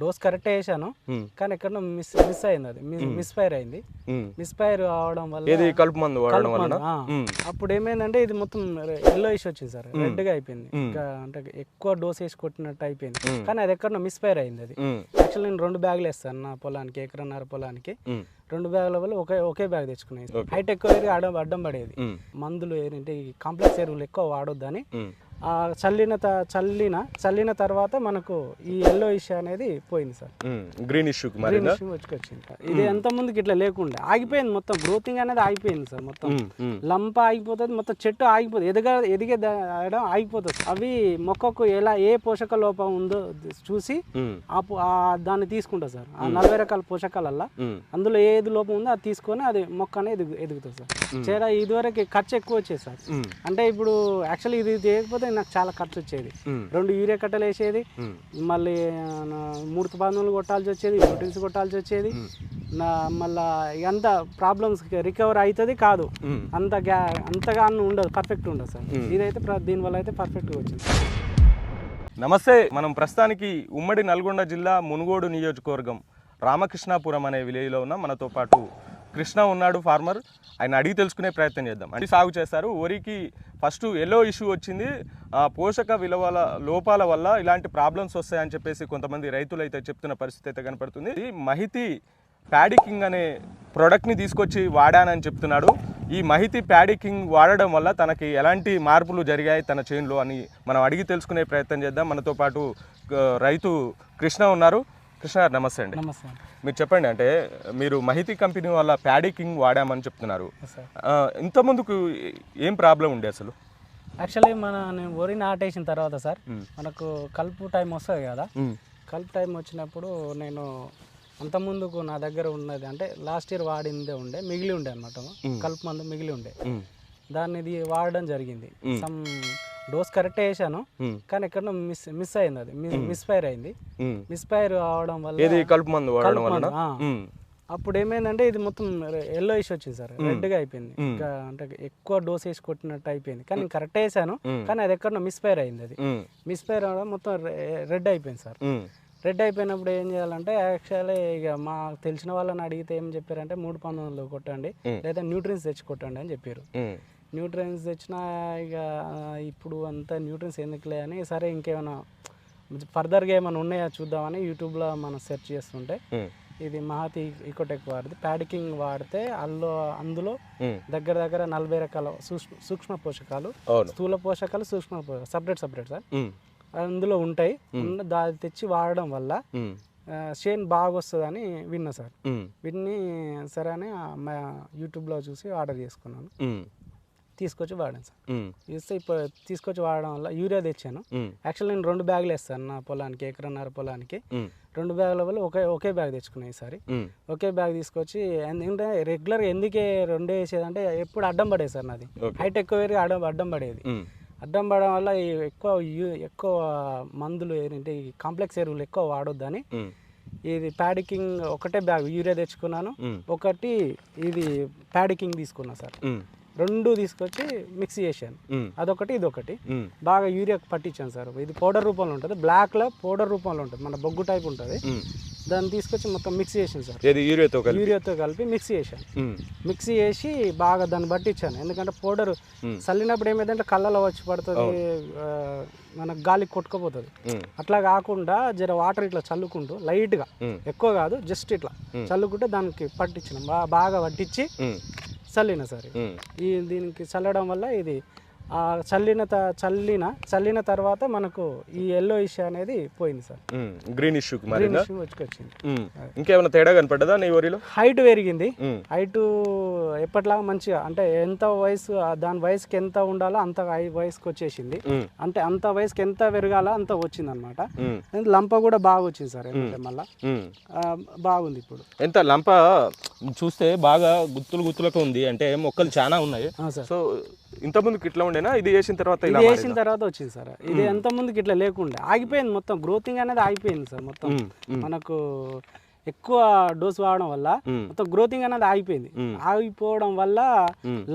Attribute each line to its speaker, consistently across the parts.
Speaker 1: Dose correct వేసాను కానీ ఎక్కడో మిస్ మిస్ అయింది అది. మిస్ ఫైర్ అయింది.
Speaker 2: ఉమ్.
Speaker 1: మిస్ ఫైర్ అవడం వల్ల
Speaker 2: ఏది కలుపు మందు వాడడం. ఉమ్,
Speaker 1: అప్పుడు ఏమైందంటే ఇది మొత్తం ఎల్లో ఇష్యూ వచ్చింది సార్. రెడ్గా అయిపోయింది. ఇంకా అంటే ఎక్కువ డోస్ వేసి కొట్టినట్టు అయిపోయింది. కానీ అది ఎక్కడో మిస్ ఫైర్ అయింది అది. యాక్చువల్ నేను రెండు బ్యాగులు వేస్తాను నా పొలానికి ఎకరన్నర పొలానికి. రెండు బ్యాగుల వల్ల ఒకే ఒకే బ్యాగ్ తెచ్చుకునేది.
Speaker 2: Okay.
Speaker 1: హైట్ ఎక్కువ అడ్డం అడ్డం పడేది. మందులు ఏంటంటే కాంప్లెక్స్ ఎరువులు ఎక్కువ వాడొద్దని. చల్లిన త- చల్లిన చల్లిన తర్వాత మనకు ఈ ఎల్లో ఇష్యూ అనేది పోయింది సార్.
Speaker 2: గ్రీన్ ఇష్యూకి మరి
Speaker 1: గ్రీన్ ఇష్యూ వచ్చుకొచ్చింది ఇది ఎంత ముందుకి ఇట్లా లేకుండా ఆగిపోయింది మొత్తం. గ్రోతింగ్ అనేది ఆగిపోయింది సార్ మొత్తం. లంప ఆగిపోతుంది మొత్తం చెట్టు ఆగిపోతుంది. ఎదగ ఎదిగే ఆగిపోతుంది అవి మొక్కకు ఎలా ఏ పోషక లోపం ఉందో చూసి ఆ దాన్ని తీసుకుంటా సార్. ఆ నలభై రకాల పోషకాలల్లా అందులో ఏది లోపం ఉందో అది తీసుకొని అది మొక్క అనేది ఎదుగు ఎదుగుతుంది సార్. చేర ఇదివరకు ఖర్చు ఎక్కువ వచ్చేది సార్. అంటే ఇప్పుడు యాక్చువల్లీ ఇది చేయకపోతే నాకు చాలా ఖర్చు వచ్చేది రెండు యూరియా కట్టలు వేసేది మళ్ళీ మూడు తుపానులు కొట్టాల్సి వచ్చేది ప్రోటీన్స్ కొట్టాల్సి వచ్చేది. నా మళ్ళా అంత ప్రాబ్లమ్స్ రికవర్ అవుతుంది కాదు. అంత గ్యా అంతగా ఉండదు పర్ఫెక్ట్ ఉండదు సార్. ఇదైతే దీనివల్ల అయితే పర్ఫెక్ట్గా వచ్చింది
Speaker 2: నమస్తే మనం ప్రస్తుతానికి ఉమ్మడి నల్గొండ జిల్లా మునుగోడు నియోజకవర్గం రామకృష్ణాపురం అనే విలేజ్లో ఉన్న. మనతో పాటు కృష్ణ ఉన్నాడు ఫార్మర్ ఆయన అడిగి తెలుసుకునే ప్రయత్నం చేద్దాం. అంటే సాగు చేస్తారు. వరికి ఫస్ట్ ఎల్లో ఇష్యూ వచ్చింది. పోషక విలువల లోపాల వల్ల ఇలాంటి ప్రాబ్లమ్స్ వస్తాయని చెప్పేసి కొంతమంది రైతులు అయితే చెప్తున్న పరిస్థితి అయితే కనపడుతుంది. ఈ మహితి ప్యాడికింగ్ అనే ప్రోడక్ట్ని తీసుకొచ్చి వాడానని చెప్తున్నాడు. ఈ మహితి ప్యాడికింగ్ వాడడం వల్ల తనకి ఎలాంటి మార్పులు జరిగాయి తన చేనులో అని మనం అడిగి తెలుసుకునే ప్రయత్నం చేద్దాం. మనతో పాటు రైతు కృష్ణ ఉన్నారు. కృష్ణ గారు నమస్తే అండి.
Speaker 1: నమస్తే
Speaker 2: మీరు చెప్పండి అంటే మీరు మహితి కంపెనీ వల్ల ప్యాడికింగ్ వాడామని చెప్తున్నారు. ఇంత ముందుకు ఏం ప్రాబ్లం ఉండే అసలు?
Speaker 1: యాక్చువల్లీ మన నేను వరి నాటేసిన తర్వాత సార్ మనకు కలుపు టైం వస్తుంది కదా. కలుపు టైం వచ్చినప్పుడు నేను అంత ముందుకు నా దగ్గర ఉన్నది అంటే లాస్ట్ ఇయర్ వాడిందే ఉండే మిగిలి ఉండే అనమాట కలుపు మందు మిగిలి ఉండే. దాన్ని ఇది వాడడం జరిగింది. సమ్ డోస్ కరెక్ట్ వేసాను కానీ ఎక్కడో మిస్ మిస్ అయింది అది. మిస్ ఫైర్ అయింది. మిస్ ఫైర్ అవడం వల్ల
Speaker 2: ఏది కలుపు మందు వాడడం. ఉమ్,
Speaker 1: అప్పుడు ఏమైందంటే ఇది మొత్తం ఎల్లో ఇష్యూ వచ్చింది సార్. రెడ్గా అయిపోయింది. ఇంకా అంటే ఎక్కువ డోస్ వేసి కొట్టినట్టు అయిపోయింది. కానీ నేను కరెక్ట్ వేసాను కానీ అది ఎక్కడో మిస్ ఫైర్ అయింది అది. మిస్ ఫైర్ అవడం మొత్తం రెడ్ అయిపోయింది సార్. రెడ్ అయిపోయినప్పుడు ఏం చేయాలంటే యాక్చువల్లీ ఇక మా తెలిసిన వాళ్ళని అడిగితే ఏం చెప్పారంటే మూడు పంతొమ్మిదిలో కొట్టండి. లేదా న్యూట్రియన్స్ తెచ్చి కొట్టండి అని చెప్పారు. న్యూట్రియన్స్ తెచ్చినా ఇక ఇప్పుడు అంతా న్యూట్రియన్స్ ఎందుకులే అని సరే ఇంకేమైనా ఫర్దర్గా ఏమైనా ఉన్నాయా చూద్దామని యూట్యూబ్లో మనం సెర్చ్ చేస్తుంటే ఇది మహతి ఈకోటెక్ వాడితే ప్యాడికింగ్ వాడితే అందులో అందులో. దగ్గర దగ్గర నలభై రకాల సూక్ష్మ సూక్ష్మ పోషకాలు స్థూల పోషకాలు సూక్ష్మ పోషకాలు సపరేట్ సపరేట్ సార్. అందులో ఉంటాయి. దాన్ని తెచ్చి వాడడం వల్ల షేన్ బాగా వస్తుందని విన్నా సార్. విన్ని సరే అని యూట్యూబ్లో చూసి ఆర్డర్ చేసుకున్నాను. తీసుకొచ్చి వాడాను సార్. ఇస్తే ఇప్పుడు తీసుకొచ్చి వాడడం వల్ల యూరియా తెచ్చాను. యాక్చువల్ నేను రెండు బ్యాగులు వేస్తాను నా పొలానికి ఎకరన్నర పొలానికి. రెండు బ్యాగుల వల్ల ఒకే ఒకే బ్యాగ్ తెచ్చుకున్నాను ఈసారి. ఒకే బ్యాగ్ తీసుకొచ్చి ఎందుకంటే రెగ్యులర్గా ఎందుకే రెండే వేసేదంటే ఎప్పుడు అడ్డం పడేది సార్ నాది. హైట్ ఎక్కువ వేరి అడ్డం అడ్డం పడేది. అడ్డం పడడం వల్ల ఈ ఎక్కువ ఎక్కువ మందులు ఏంటంటే ఈ కాంప్లెక్స్ ఎరువులు ఎక్కువ వాడొద్దని ఇది ప్యాడికింగ్ ఒకటే బ్యాగ్ యూరియా తెచ్చుకున్నాను. ఒకటి ఇది ప్యాడికింగ్ తీసుకున్నా సార్. రెండు తీసుకొచ్చి మిక్స్ చేశాను. అదొకటి ఇదొకటి. బాగా యూరియా పట్టించాను సార్. ఇది పౌడర్ రూపంలో ఉంటుంది. బ్లాక్లో పౌడర్ రూపంలో ఉంటుంది. మన బొగ్గు టైప్ ఉంటుంది. దాన్ని తీసుకొచ్చి మొత్తం మిక్స్ చేసాను సార్.
Speaker 2: యూరియాతో కలిపి?
Speaker 1: యూరియాతో కలిపి మిక్స్ చేశాను. మిక్సీ చేసి బాగా దాన్ని పట్టించాను. ఎందుకంటే పౌడర్ చల్లినప్పుడు ఏమైందంటే కళ్ళలో వచ్చి పడుతుంది మనకు గాలికి కొట్టుకుపోతుంది. అట్లా కాకుండా జర వాటర్ ఇట్లా చల్లుకుంటూ లైట్గా
Speaker 2: ఉమ్,
Speaker 1: ఎక్కువ కాదు జస్ట్ ఇట్లా చల్లుకుంటే దానికి పట్టించిన బాగా పట్టించి చల్లిన సరే. ఈ దీనికి చల్లడం వల్ల ఇది చల్లిన త- చల్లిన చల్లిన తర్వాత మనకు ఈ ఎల్లో ఇష్యూ అనేది పోయింది సార్.
Speaker 2: గ్రీన్ ఇష్యూకి మరి
Speaker 1: గ్రీన్ ఇష్యూ వచ్చుకొచ్చింది.
Speaker 2: ఇంకేమైనా తేడా కనపడ్డదా నీ వరిలో
Speaker 1: హైట్ పెరిగింది. హైట్ ఎప్పటిలాగా మంచిగా అంటే ఎంత వయసు దాని వయసుకి ఎంత ఉండాలో అంత హై- వయసుకి వచ్చేసింది అంటే అంత వయసుకి ఎంత పెరగాలో అంత వచ్చింది అనమాట లంప కూడా బాగా వచ్చింది సార్ మళ్ళా. బాగుంది ఇప్పుడు.
Speaker 2: ఎంత లంప చూస్తే బాగా గుత్తులు గుత్తులకు ఉంది. అంటే మొక్కలు చాలా ఉన్నాయి. సో ఇంత ముందుకు ఇట్లా ఉండేనా? ఇది వేసిన తర్వాత
Speaker 1: ఇది వేసిన తర్వాత వచ్చింది సార్. ఇది ఎంత ముందుకి ఇట్లా లేకుండా ఆగిపోయింది మొత్తం. గ్రోతింగ్ అనేది ఆగిపోయింది సార్ మొత్తం. మనకు ఎక్కువ డోస్ వాడడం వల్ల మొత్తం గ్రోతింగ్ అనేది ఆగిపోయింది. ఆగిపోవడం వల్ల.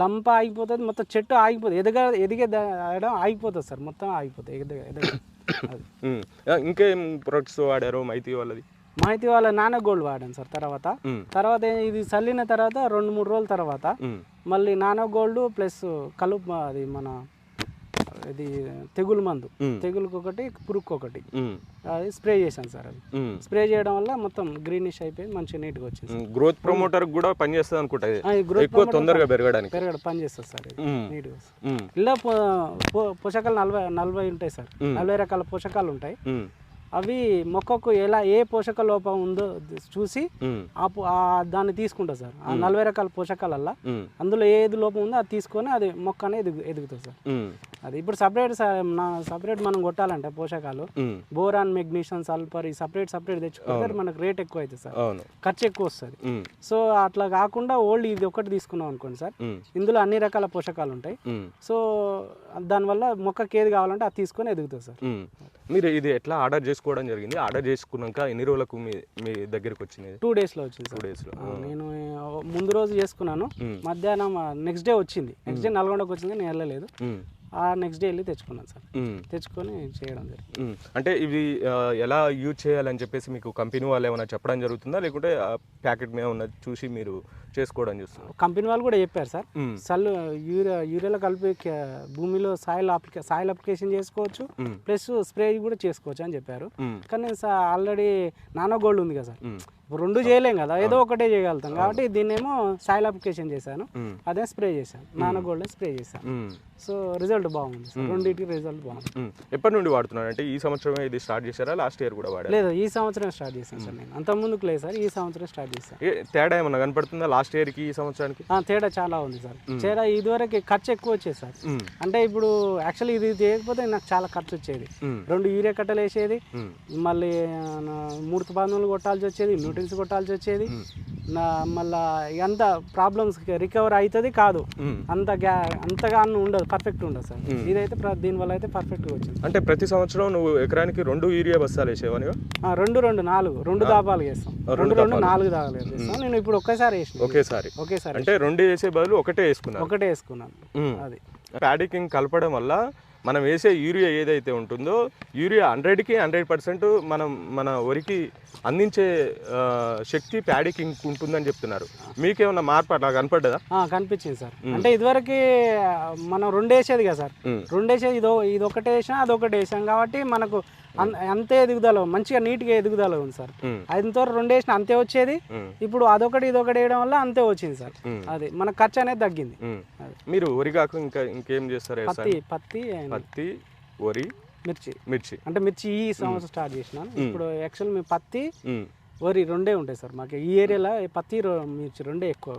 Speaker 1: లంప ఆగిపోతుంది మొత్తం చెట్టు ఆగిపోతుంది. ఎదగ ఎదిగే ఆగిపోతుంది సార్. మొత్తం ఆగిపోతుంది ఎదగ
Speaker 2: ఇంకేం ప్రొడక్ట్స్ వాడారు మైతి వాళ్ళది?
Speaker 1: మాహితి వాళ్ళ నాన్న గోల్డ్ వాడాను సార్ తర్వాత. తర్వాత ఇది చల్లిన తర్వాత రెండు మూడు రోజుల తర్వాత. మళ్ళీ నానో గోల్డ్ ప్లస్ కలుపు అది మన ఇది తెగులు మందు. తెగులుకి ఒకటి పురుగుకి ఒకటి. అది స్ప్రే చేశాను సార్ అది. స్ప్రే చేయడం వల్ల మొత్తం గ్రీనిష్ అయిపోయి మంచిగా నీట్గా వచ్చింది.
Speaker 2: గ్రోత్ ప్రమోటర్ కూడా పనిచేస్తుంది అనుకుంటా ఎక్కువ తొందరగా పెరగడానికి
Speaker 1: పెరగడం పని చేస్తుంది సార్. నీట్గా. ఇలా పోషకాలు నలభై నలభై ఉంటాయి సార్. నలభై రకాల పోషకాలు ఉంటాయి. అవి మొక్కకు ఎలా ఏ పోషక లోపం ఉందో చూసి. ఆ దాన్ని తీసుకుంటా సార్ ఆ నలభై రకాల పోషకాలల్లో. అందులో ఏది లోపం ఉందో అది తీసుకొని అది మొక్క అనేది ఎదుగు ఎదుగుతుంది సార్. అది ఇప్పుడు సపరేట్ నా సపరేట్ మనం కొట్టాలంటే పోషకాలు. బోరాన్ మెగ్నీషియం సల్ఫర్ ఈ సపరేట్ సపరేట్ తెచ్చుకుంటే మనకు రేట్ ఎక్కువ అవుతుంది సార్ ఖర్చు ఎక్కువ వస్తుంది. సో అట్లా కాకుండా ఓల్డ్ ఇది ఒకటి తీసుకున్నాం అనుకోండి సార్. ఇందులో అన్ని రకాల పోషకాలు ఉంటాయి. సో దానివల్ల మొక్కకి ఏది కావాలంటే అది తీసుకొని ఎదుగుతుంది సార్.
Speaker 2: మీరు ఇది ఎట్లా ఆర్డర్ చేసుకోవడం జరిగింది. ఆర్డర్ చేసుకున్నాక ఎన్ని రోజులకు మీ మీ దగ్గరికి వచ్చింది?
Speaker 1: టూ డేస్లో వచ్చింది
Speaker 2: టూ డేస్లో.
Speaker 1: నేను ముందు రోజు చేసుకున్నాను. మధ్యాహ్నం నెక్స్ట్ డే వచ్చింది. నెక్స్ట్ డే నల్గొండకు వచ్చింది నేను వెళ్ళలేదు. ఆ నెక్స్ట్ డే వెళ్ళి తెచ్చుకున్నాను సార్. తెచ్చుకొని చేయడం జరిగింది.
Speaker 2: అంటే ఇవి ఎలా యూజ్ చేయాలని చెప్పేసి మీకు కంపెనీ వాళ్ళు ఏమైనా చెప్పడం జరుగుతుందా? లేకుంటే ప్యాకెట్ మీద ఉన్నది చూసి మీరు చేసుకోవడం చూస్తున్నారు
Speaker 1: కంపెనీ వాళ్ళు కూడా చెప్పారు సార్. సల్లు యూరియా యూరియాలో కలిపి భూమిలో సాయిల్ అప్లికే సాయిల్ అప్లికేషన్ చేసుకోవచ్చు. ప్లస్ స్ప్రే కూడా చేసుకోవచ్చు అని చెప్పారు. కానీ సార్ ఆల్రెడీ నానో గోల్డ్ ఉంది కదా సార్. ఇప్పుడు రెండు చేయలేం కదా ఏదో ఒకటే చేయగలుగుతాం. కాబట్టి దీన్నేమో సాయిల్ అప్లికేషన్ చేశాను. అదే స్ప్రే చేశాను. నానో గోల్డ్ స్ప్రే చేశాను. సో రిజల్ట్ బాగుంది సార్. రెండింటికి రిజల్ట్ బాగుంది.
Speaker 2: ఎప్పటి నుండి వాడుతున్నారు? అంటే ఈ సంవత్సరమే ఇది స్టార్ట్ చేశారా? లాస్ట్ ఇయర్ కూడా వాడారు?
Speaker 1: లేదు ఈ సంవత్సరం స్టార్ట్ చేశాను సార్ నేను. అంత ముందుకు లేదు సార్ ఈ సంవత్సరం స్టార్ట్ చేశాను.
Speaker 2: తేడా ఏమన్నా కనపడుతుందా? లాస్ట్ ఇయర్కి ఈ సంవత్సరానికి
Speaker 1: ఆ, తేడా చాలా ఉంది సార్ తేడా ఇదివరకు ఖర్చు ఎక్కువ వచ్చేది సార్. అంటే ఇప్పుడు యాక్చువల్లీ ఇది చేయకపోతే నాకు చాలా ఖర్చు వచ్చేది. రెండు యూరియా కట్టలు వేసేది. మళ్ళీ ముడత బాంధవులు కొట్టాల్సి వచ్చేది న్యూట్రిన్స్ కొట్టాల్సి వచ్చేది మళ్ళా అంత ప్రాబ్లమ్స్ రికవర్ అవుతుంది కాదు. అంత గ్యా అంతగా ఉండదు పర్ఫెక్ట్ ఉండదు సార్. ఇదైతే దీనివల్ల అయితే పర్ఫెక్ట్గా వచ్చింది.
Speaker 2: అంటే ప్రతి సంవత్సరం నువ్వు ఎకరానికి రెండు యూరియా బస్తాలు వేసేవనిగా
Speaker 1: రెండు రెండు నాలుగు రెండు దాపాలు వేస్తాం రెండు రెండు నాలుగు దాపాలు వేస్తాం నేను ఇప్పుడు ఒకేసారి వేసిన.
Speaker 2: ఒకేసారి.
Speaker 1: ఒకేసారి
Speaker 2: అంటే రెండు వేసే బదులు ఒకటే వేసుకున్నారు
Speaker 1: ఒకటే వేసుకున్నాను. అది.
Speaker 2: ప్యాడికింగ్ కలపడం వల్ల మనం వేసే యూరియా ఏదైతే ఉంటుందో యూరియా హండ్రెడ్కి హండ్రెడ్ పర్సెంట్ మనం మన వరికి అందించే శక్తి ప్యాడికింగ్ ఉంటుందని చెప్తున్నారు. మీకేమన్నా మార్పు అట్లా కనపడ్డదా?
Speaker 1: కనిపించింది సార్. అంటే ఇదివరకు మనం రెండు వేసేది కదా సార్. రెండు వేసేది ఇదో ఇది ఒకటి వేసినా అది ఒకటి వేసాం కాబట్టి మనకు అంతే ఎదుగుదల మంచిగా నీట్గా ఎదుగుదల ఉంది సార్. ఐదుతో రెండు వేసిన అంతే వచ్చేది. ఇప్పుడు అదొకటి ఇదొకటి వేయడం వల్ల అంతే వచ్చింది సార్. అది మన ఖర్చు అనేది తగ్గింది.
Speaker 2: మీరు వరి కాక ఇంకా ఇంకేం చేస్తారు
Speaker 1: పత్తి పత్తి
Speaker 2: పత్తి వరి
Speaker 1: మిర్చి
Speaker 2: మిర్చి
Speaker 1: అంటే మిర్చి ఈ సంవత్సరం స్టార్ట్ చేసినాను ఇప్పుడు యాక్చువల్ మీ పత్తి. వరి రెండే ఉంటాయి సార్ మాకు ఈ ఏరియాలో పత్తి మిర్చి రెండే ఎక్కువ.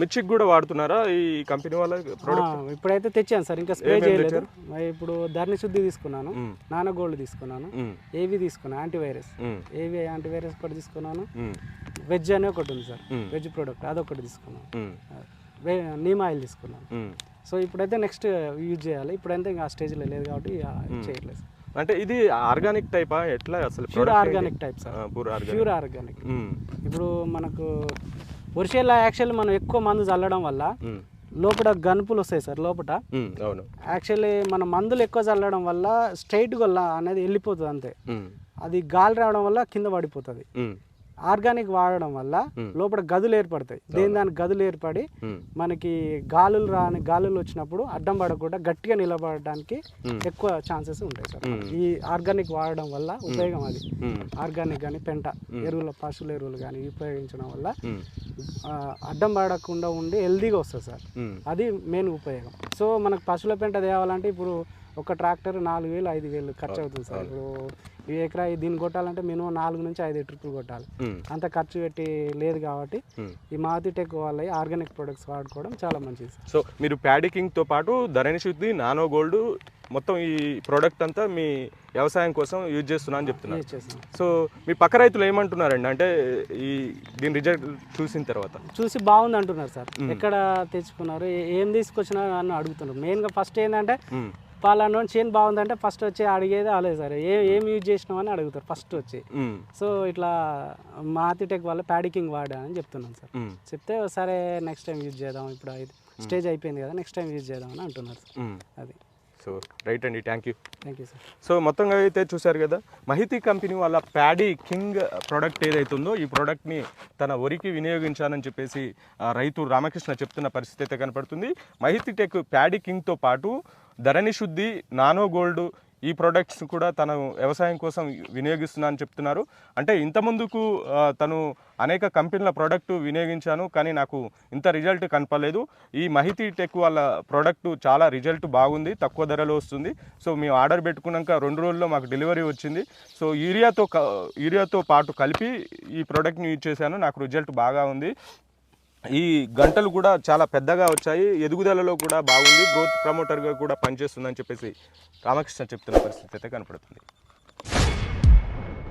Speaker 2: మిర్చికి కూడా వాడుతున్నారా ఈ కంపెనీ వాళ్ళ ప్రోడక్ట్
Speaker 1: ఇప్పుడైతే తెచ్చాను సార్ ఇంకా స్ప్రే చేయలేదు మరి ఇప్పుడు ధరణి శుద్ధి తీసుకున్నాను. నానో గోల్డ్ తీసుకున్నాను. ఏవి తీసుకున్నాను యాంటీవైరస్. ఏవి యాంటీవైరస్ ఒకటి తీసుకున్నాను. వెజ్ అనే ఒకటి ఉంది సార్. వెజ్ ప్రోడక్ట్ అదొకటి తీసుకున్నాను నీమ్ ఆయిల్ తీసుకున్నాను. సో ఇప్పుడైతే నెక్స్ట్ యూజ్ చేయాలి ఇప్పుడైతే ఇంకా ఆ స్టేజ్లో లేదు కాబట్టి చేయట్లేదు
Speaker 2: అంటే ఇది ఆర్గానిక్ టైపా ఎట్లా అసలు
Speaker 1: pure organic type sir
Speaker 2: organic
Speaker 1: pure organic. ఇప్పుడు మనకు వర్షాల యాక్చువల్లీ మనం ఎక్కువ మందు చల్లడం వల్ల. లోపల గనుపులు వస్తాయి సార్ లోపల.
Speaker 2: అవును
Speaker 1: యాక్చువల్లీ మన మందులు ఎక్కువ చల్లడం వల్ల స్ట్రైట్గా అనేది వెళ్ళిపోతుంది అంతే. అది గాలి రావడం వల్ల కింద పడిపోతుంది. ఆర్గానిక్ వాడడం వల్ల లోపల గదులు ఏర్పడతాయి. దేని దాని గదులు ఏర్పడి. మనకి గాలులు రాని గాలులు వచ్చినప్పుడు అడ్డం పడకుండా గట్టిగా నిలబడడానికి ఎక్కువ ఛాన్సెస్ ఉంటాయి సార్ ఈ ఆర్గానిక్ వాడడం వల్ల ఉపయోగం అది. ఆర్గానిక్ కానీ పెంట ఎరువుల పశువుల ఎరువులు కానీ ఉపయోగించడం వల్ల అడ్డం పడకుండా ఉండి హెల్దీగా వస్తుంది సార్. అది మెయిన్ ఉపయోగం. సో మనకు పశువుల పెంట తేవాలంటే ఇప్పుడు ఒక ట్రాక్టర్ నాలుగు వేలు ఐదు వేలు ఖర్చు అవుతుంది సార్ ఇప్పుడు ఈ ఎకరా దీన్ని కొట్టాలంటే మినిమం నాలుగు నుంచి ఐదు ట్రిప్పులు కొట్టాలి. అంత ఖర్చు పెట్టి లేదు కాబట్టి. ఈ మారుతి టెక్ వాళ్ళ ఆర్గానిక్ ప్రొడక్ట్స్ వాడుకోవడం చాలా మంచిది
Speaker 2: సో మీరు ప్యాడికింగ్తో పాటు ధరణి శుద్ధి నానో గోల్డ్ మొత్తం ఈ ప్రోడక్ట్ అంతా మీ వ్యవసాయం కోసం యూజ్ చేస్తున్నా అని చెప్తున్నారు. సో మీ పక్క రైతులు ఏమంటున్నారండి? అంటే ఈ దీని రిజల్ట్ చూసిన తర్వాత.
Speaker 1: చూసి బాగుంది అంటున్నారు సార్. ఎక్కడ తెచ్చుకున్నారు ఏ- తీసుకొచ్చినారు అని అడుగుతున్నారు. మెయిన్గా ఫస్ట్ ఏంటంటే. పలానా చేను బాగుందంటే ఫస్ట్ వచ్చి అడిగేది అలే సార్. ఏ ఏం యూజ్ చేసినామని అడుగుతారు ఫస్ట్ వచ్చి. సో ఇట్లా మాతిటెక్ వల్ల ప్యాడికింగ్ వాడానని చెప్తున్నాను సార్. చెప్తే సరే నెక్స్ట్ టైం యూజ్ చేద్దాం ఇప్పుడు అయితే స్టేజ్ అయిపోయింది కదా నెక్స్ట్ టైం యూజ్ చేద్దాం అని అంటున్నారు సార్. అది.
Speaker 2: సో రైట్ అండి. Thank you
Speaker 1: thank you sir
Speaker 2: so మొత్తంగా అయితే చూశారు కదా మహితి కంపెనీ వాళ్ళ ప్యాడీ కింగ్ ప్రోడక్ట్ ఏదైతే ఉందో ఈ ప్రోడక్ట్ని తన వరికి వినియోగించానని చెప్పేసి రైతు రామకృష్ణ చెప్తున్న పరిస్థితి అయితే కనపడుతుంది. మహితి టెక్ ప్యాడీ కింగ్తో పాటు ధరణి శుద్ధి నానో గోల్డ్ ఈ ప్రోడక్ట్స్ కూడా తను వ్యవసాయం కోసం వినియోగిస్తున్నా అని చెప్తున్నారు. అంటే ఇంత ముందుకు తను అనేక కంపెనీల ప్రోడక్ట్ వినియోగించాను కానీ నాకు ఇంత రిజల్ట్ కనపలేదు ఈ మహితి టెక్ వాళ్ళ ప్రోడక్ట్ చాలా రిజల్ట్ బాగుంది తక్కువ ధరలో వస్తుంది. సో మేము ఆర్డర్ పెట్టుకున్నాక రెండు రోజుల్లో మాకు డెలివరీ వచ్చింది. సో యూరియాతో క- యూరియాతో పాటు కలిపి ఈ ప్రోడక్ట్ని యూజ్ చేశాను నాకు రిజల్ట్ బాగా ఉంది. ఈ గంటలు కూడా చాలా పెద్దగా వచ్చాయి. ఎదుగుదలలో కూడా బాగుంది. గ్రోత్ ప్రమోటర్గా కూడా పనిచేస్తుందని చెప్పేసి రామకృష్ణ చెప్తున్న పరిస్థితి అయితే కనపడుతుంది.